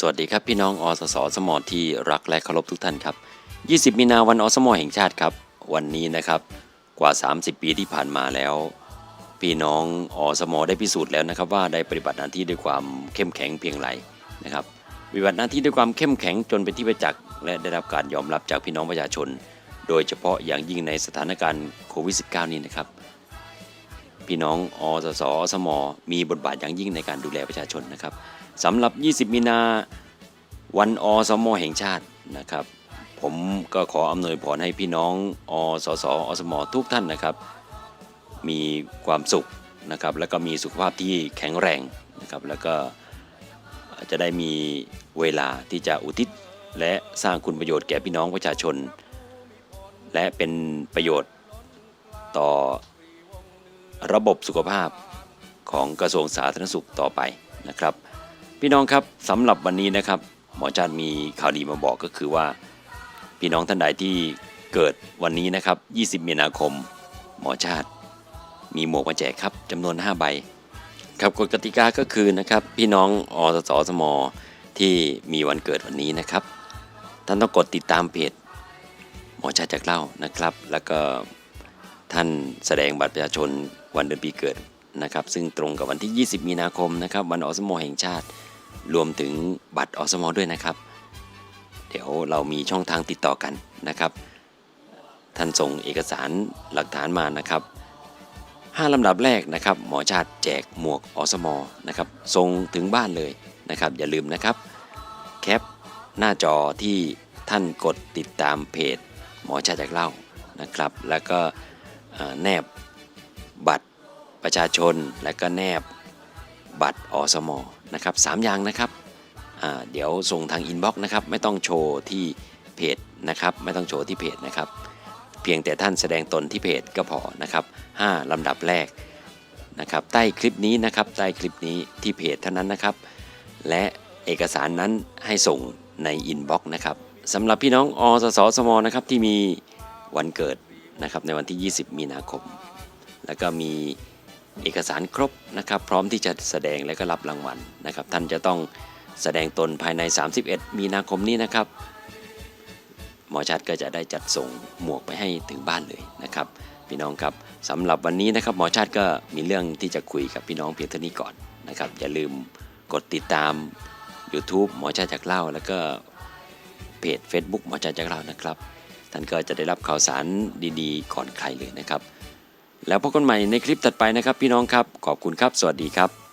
สวัสดีครับพี่น้องอสสสมอที่รักและเคารพทุกท่านครับ 20 มีนาวันอสมอแห่งชาติครับ วันนี้นะครับกว่า 30 ปีที่ผ่านมาแล้ว พี่น้องอสมอได้พิสูจน์แล้วนะครับว่าได้ปฏิบัติหน้าที่ด้วยความเข้มแข็งเพียงไรนะครับปฏิบัติหน้าที่ด้วยความเข้มแข็งจนเป็นที่ประจักษ์และได้รับการยอมรับจากพี่น้องประชาชน โดยเฉพาะอย่างยิ่งในสถานการณ์โควิด -19 นี้นะครับ พี่น้องอสสอสมมีบทบาทอย่างยิ่งในการดูแลประชาชนนะครับสำหรับ 20 มีนาวันอสมแห่งชาตินะครับ ผมก็ขออำนวยพรให้พี่น้องอสสอสมทุกท่านนะครับ มีความสุขนะครับ แล้วก็มีสุขภาพที่แข็งแรงนะครับ แล้วก็จะได้มีเวลาที่จะอุทิศและสร้างคุณประโยชน์แก่พี่น้องประชาชน และเป็นประโยชน์ต่อ ระบบสุขภาพของกระทรวงสาธารณสุขต่อไปนะครับ พี่น้องครับสำหรับวันนี้นะครับ หมอจารย์มีข่าวดีมาบอกก็คือว่า พี่น้องท่านใดที่เกิดวันนี้นะครับ 20 มีนาคม หมอชาติมีหมวกมาแจกครับจำนวน 5 ใบ ครับกฎกติกาก็คือนะครับ พี่น้องอสสสมที่มีวันเกิดวันนี้นะครับ ท่านต้องกดติดตามเพจหมอชาติจากเล่านะครับ แล้วก็ท่านแสดงบัตรประชาชน วันเดือนปีเกิดนะครับ ซึ่งตรงกับวันที่ 20 มีนาคมนะครับ วันอสมอแห่งชาติ รวมถึงบัตรอสมอด้วยนะครับ เดี๋ยวเรามีช่องทางติดต่อกันนะครับ ท่านส่งเอกสารหลักฐานมานะครับ5ลำดับแรกนะครับหมอชาติแจกหมวกอสมอนะครับส่งถึงบ้านเลยนะครับ อย่าลืมนะครับแคปหน้าจอที่ท่านกดติดตามเพจ หมอชาติจากเล่านะครับ แล้วก็แนบ บัตรประชาชนและก็แนบบัตรอสมนะครับสามอย่างนะครับเดี๋ยวส่งทางอินบ็อกซ์นะครับไม่ต้องโชว์ที่เพจนะครับไม่ต้องโชว์ที่เพจนะครับ เพียงแต่ท่านแสดงตนที่เพจก็พอนะครับ5ลำดับแรกนะครับใต้คลิปนี้นะครับใต้คลิปนี้ที่เพจเท่านั้นนะครับ และเอกสารนั้นให้ส่งในอินบ็อกซ์นะครับสำหรับพี่น้องอสสสมนะครับที่มีวันเกิดนะครับในวันที่ 20 มีนาคม แล้วก็มีเอกสารครบนะครับ พร้อมที่จะแสดงและก็รับรางวัลนะครับ ท่านจะต้องแสดงตนภายใน 31 มีนาคมนี้นะครับ หมอชัดก็จะได้จัดส่งหมวกไปให้ถึงบ้านเลยนะครับพี่น้องครับสำหรับวันนี้นะครับหมอชาติก็มีเรื่องที่จะคุยกับพี่น้องเพียงเท่านี้ก่อนนะครับ อย่าลืมกดติดตาม YouTube หมอชาติจากเล่า แล้วก็เพจ Facebook หมอชาติจากเล่านะครับ ท่านก็จะได้รับข่าวสารดีๆ ก่อนใครเลยนะครับ แล้วพบกันใหม่ในคลิปถัดไปนะครับพี่น้องครับ ขอบคุณครับ สวัสดีครับ